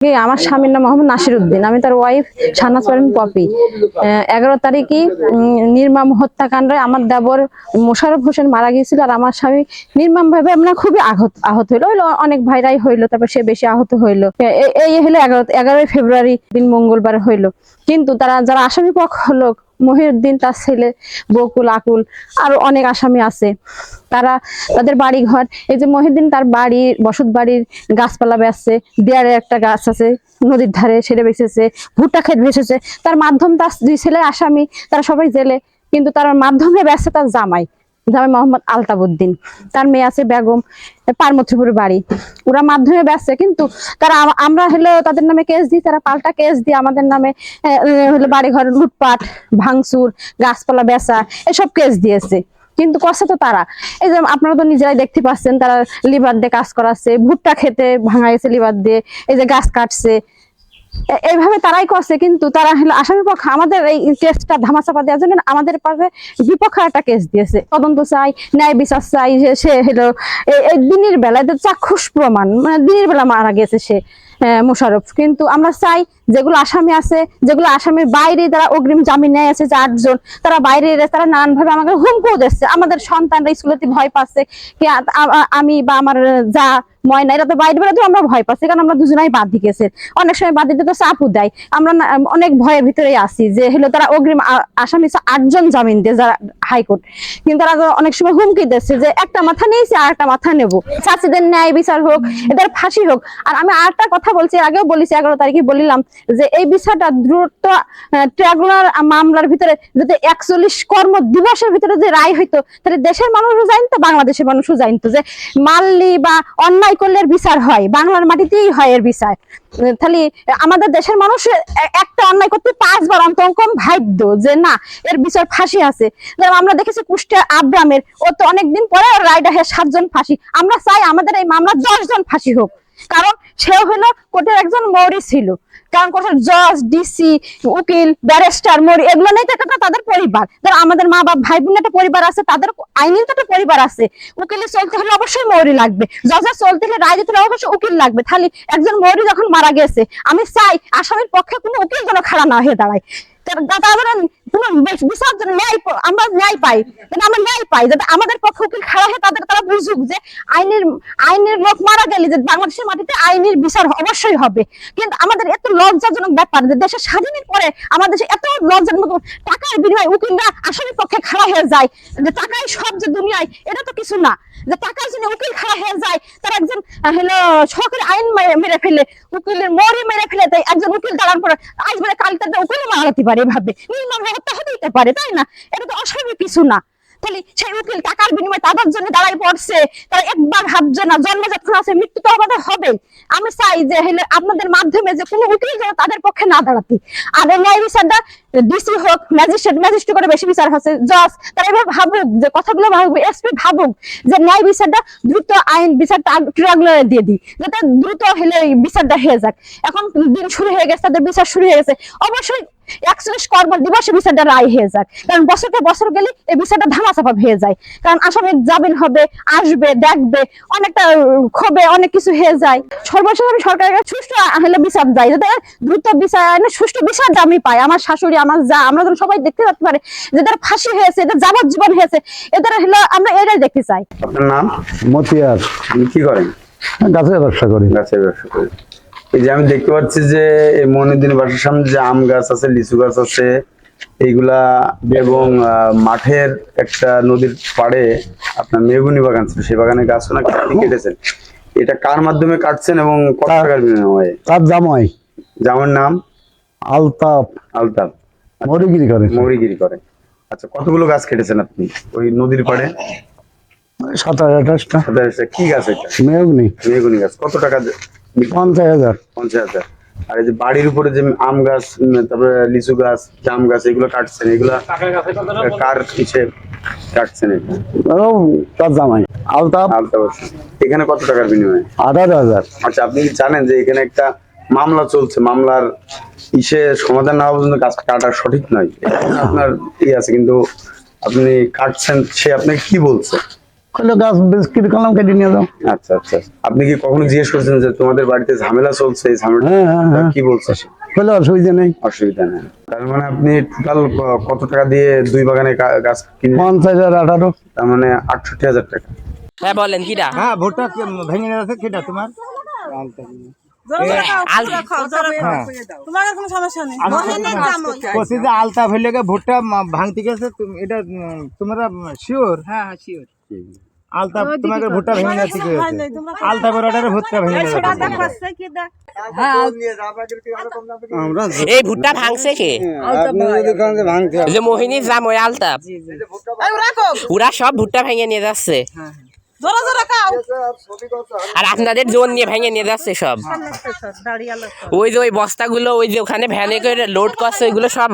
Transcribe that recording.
আমার স্বামীর নাম মোহাম্মদ নাসির উদ্দিন আমি তার ওয়াইফ শাহনাজ পারিন পপি। এগারো তারিখে উম, নির্মম হত্যাকাণ্ডে আমার দেবর মোশারফ হোসেন মারা গিয়েছিল আর আমার স্বামী নির্মাম ভাবে আমরা খুবই আহত আহত হইল। হইল অনেক ভাইরাই হইল তারপর সে বেশি আহত হইল। এই হলো এগারো এগারোই ফেব্রুয়ারি দিন মঙ্গলবার হইল। কিন্তু তারা যারা আসামি পক্ষ লোক মহিউদ্দিন, তার ছেলে বকুল, আকুল আর অনেক আসামি আছে। তারা তাদের বাড়ি ঘর এই যে মহিউদ্দিন তার বাড়ি, বসত বাড়ির গাছপালা বেচছে দেয়ারে একটা গাছ আছে, নদীর ধারে সেটা বেঁচেছে, ভুট্টা ক্ষেত বেসেছে তার মাধ্যম তার দুই ছেলে আসামি, তারা সবাই জেলে, কিন্তু তার মাধ্যমে বেচছে তার জামাই। জামাই মোহাম্মদ আলতাবুদ্দিন তার মেয়ে আছে বেগম পারমথিপুর বাড়ি। ওরা মাধ্যমে ব্যস্ত কিন্তু তারা আমরা হলো তাদের নামে কেস দিই, তারা পাল্টা কেস দিয়ে আমাদের নামে হলো বাড়ি ঘর লুটপাট, ভাঙচুর, গাছপালা বেচা, এসব কেস দিয়েছে। কিন্তু করছে তো তারা। এই যে আপনারা তো নিজেরাই দেখতে পাচ্ছেন, তারা লিভার দিয়ে কাজ করাচ্ছে, ভুট্টা খেতে ভাঙা গেছে লিভার দিয়ে, এই যে গাছ কাটছে। এইভাবে তারাই করছে কিন্তু তারা হলো আসামি পক্ষ আমাদের এই কেসটা ধামাচাপা দেওয়ার জন্য আমাদের পাশে বিপক্ষে একটা কেস দিয়েছে। তদন্ত চাই ন্যায় বিচার চাই যে সে হলো এই- দিনের বেলায় চাক্ষুষ প্রমাণ মানে দিনের বেলা মারা গেছে সে আহ, মোশাররফ। কিন্তু আমরা চাই যেগুলো আসামি আছে যেগুলো আসামির বাইরে তারা অগ্রিম জামিন নেয় আছে যে আটজন তারা বাইরে তারা নানান ভাবে আমাকে হুমকো দিচ্ছে। আমাদের সন্তানরা স্কুলেতে ভয় পাচ্ছে কি আমি বা আমার যা ময়না বাইরে বেরোতে আমরা ভয় পাচ্ছি, কারণ আমরা দুজনাই বাদ অনেক সময় বাদ দিতে তো চাপও দেয়। আমরা অনেক ভয়ের ভিতরেই আছি যে হলো তারা অগ্রিম আসামি আটজন জামিন দেয় যারা হাইকোর্ট। কিন্তু তারা অনেক সময় হুমকি দিচ্ছে যে একটা মাথা নিয়েছি আর একটা মাথা নেব। চাষিদের ন্যায় বিচার হোক, এদের ফাঁসি হোক। আর আমি আরেকটা কথা বলছি আগেও বলেছি, এগারো তারিখে বলিলাম যে এই বিচারটা দ্রুত ট্রাগুলার মামলার ভিতরে যদি একচল্লিশ কর্ম দিবসের ভিতরে যে রায় হইতো, তাহলে দেশের মানুষও জানতো, বাংলাদেশের মানুষও জানতো যে মাল্লি বা অন্যায় করলে এর বিচার হয়, বাংলার মাটিতেই হয় এর বিচার। তাহলে আমাদের দেশের মানুষ একটা অন্যায় করতে পাঁচবার অন্তত কম ভাবতো যে না, এর বিচার ফাঁসি আছে। আমরা দেখেছি কুষ্টিয়া আব্রামের, ও তো অনেকদিন পরে রায়ডা হ্যাঁ সাতজন ফাঁসি। আমরা চাই আমাদের এই মামলা দশজন ফাঁসি হোক। কারণ সেও হলো কোর্টের একজন মৌরি ছিল। কারণ কোর্টের জজ ডিসি উকিল, ব্যারিস্টার, মৌরি, এগুলো নেই তো তাদের পরিবার। ধর আমাদের মা বাপ, ভাই বোন একটা পরিবার আছে, তাদের আইনি তো একটা পরিবার আছে। উকিলে চলতে হলে অবশ্যই মৌরি লাগবে। জজের চলতে হলে রায় দিতে হলে অবশ্যই উকিল লাগবে। তাহলে একজন মৌরি যখন মারা গেছে, আমি চাই আসামির পক্ষে কোনো উকিল যেন খাড়া না হয়ে দাঁড়ায়। যাতে আমাদের আইনের লোক মারা গেলে যে বাংলাদেশের মাটিতে আইনের বিচার অবশ্যই হবে। কিন্তু আমাদের এত লজ্জাজনক ব্যাপার যে দেশের স্বাধীনের পরে আমাদের এত লজ্জাজনক টাকার বিনিময়ে উকিলরা আসামির পক্ষে খাড়া হয়ে যায়। যে টাকাই সব যে দুনিয়ায়, এটা তো কিছু না। যে টাকার জন্য উকিল খাড়া হয়ে যায়। তারা একজন হলো সরকারি আইন মেরে- ফেলে, উকিলের মরে মেরে ফেলে, তাই একজন উকিল দাঁড়ান পরে আজ মানে কাল তাদের উকিল মারা যেতে পারে এভাবে নির্মম হত্যা হতে পারে, তাই না? এটা তো অস্বাভাবিক কিছু না। তাহলে সেই উকিল টাকার বিনিময়ে তাদের জন্য দাঁড়াই পড়ছে, তারা একবার ভাবছে না জন্ম যখন আছে মৃত্যু তো আমাদের হবে আমি চাই যে, হলে আপনাদের মাধ্যমে যে কোনো উকিল যেন তাদের পক্ষে না দাঁড়াতে। আর ন্যায় বিচারটা ডিসি হোক ম্যাজিস্ট্রেট ম্যাজিস্ট্রেট করে বেশি বিচার হচ্ছে। জজ তারা এবার ভাবুক, যে কথাগুলো ভাবুক ভাবুক, যে ন্যায় বিচারটা দ্রুত আইন বিচারটা দিয়ে দিই যাতে দ্রুত হলে বিচারটা হয়ে যাক। এখন দিন শুরু হয়ে গেছে, তাদের বিচার শুরু হয়ে গেছে। অবশ্যই একচল্লিশ কর্ম দিবসে বিচারটা রায় হয়ে যাক। কারণ বছর গেলে এই বিচারটা ধামাচাপা হয়ে যায়। কারণ আসামের জামিন হবে, আসবে, দেখবে, অনেকটা ক্ষোভে অনেক কিছু হয়ে যায়। সর্বশেষ আমি সরকারের সুষ্ঠু হলে বিচার যাই যাতে দ্রুত বিচার মানে সুষ্ঠু বিচারটা আমি পাই। আমার শাশুড়ি আমার যা আমরা যেন সবাই দেখতে পারতে পারে যে তার ফাঁসি হয়েছে এদের যাবজ্জীবন হয়েছে এদের হলো আমরা এটাই দেখতে চাই। আপনার নাম? মতিয়ার। আপনি কি করেন? গাছের ব্যবসা করি। গাছের ব্যবসা করেন। এই যে আমি দেখতে পাচ্ছি যে এই মনিদিন বাসার সামনে যে আম গাছ আছে লিচু গাছ আছে এইগুলা এবং আহ, মাঠের একটা নদীর পাড়ে আপনার মেগুনি বাগান ছিল সেই বাগানে গাছ নাকি আপনি কেটেছেন। এটা কার মাধ্যমে কাটছেন এবং কত টাকার বিনিময়ে? তার জামাই। জামার নাম? আলতাপ আলতাফ। মরিগিরি করে। মৌরিগিরি করে। আচ্ছা কতগুলো গাছ কেটেছেন আপনি ওই নদীর পাড়ে? সাতাশ আঠাশটা। সাথে কি গাছ এটা? মেয়গ্নি মেগুনি গাছ। কত টাকা পঞ্চাশ হাজার। পঞ্চাশ হাজার। আর এই যে বাড়ির উপরে যে আম গাছ তারপরে লিচু গাছ জাম গাছ এগুলো কাটছেন? এগুলা কার কিসে কাটছেন? তার জামাই। আলতাপ আলতা এখানে কত টাকার বিনিময়ে? আঠারো হাজার। আচ্ছা আপনি কি জানেন যে এখানে একটা মামলা চলছে? মামলার ইসে সমাধান না হওয়া পর্যন্ত গাছ কাটা সঠিক নয়। আপনার ই আছে কিন্তু আপনি কাটছেন সে আপনাকে কি বলছে? কইলো গাছ বিক্রি করলাম কেটে নিয়ে যাও। আচ্ছা আচ্ছা। আপনি কি কখনো জিজ্ঞেস করছেন যে তোমাদের বাড়িতে ঝামেলা চলছে? এই ঝামেলা হ্যাঁ হ্যাঁ হ্যাঁ। কি বলছে সে? কইলো অসুবিধা নেই। অসুবিধা নেই। তার মানে আপনি টোটাল কত টাকা দিয়ে দুই বাগানে গাছ কিনে পঞ্চাশ আর আঠারো। তার মানে আটষট্টি হাজার টাকা। হ্যাঁ বলেন কিটা হ্যাঁ ভুট্টা ভেঙে কেটা তোমার? তোমার কোনো সমস্যা নেই। বলছি যে আলতা ফেলে ভুট্টা মা- ভাঙতে গেছে এটা উম, তোমরা শিওর হ্যাঁ হ্যাঁ শিওর আলতা তোমাকে ভুট্টা ভেঙে হয়েছে আলতা বেরোটারে ভুট্টা ভেঙে নিয়ে এই ভুট্টা ভাঙছে কে? এই যে মোহিনী জাম ওই আলতা। পুরা সব ভুট্টা ভেঙে নিয়ে যাচ্ছে। জোরা জোরা কাও। আর আপনাদের জোন নিয়ে ভেঙে নিয়ে যাচ্ছে সব। ওই যে ওই বস্তাগুলো ওই যে ওখানে ভ্যানে করে লোড করছে ওইগুলো সব।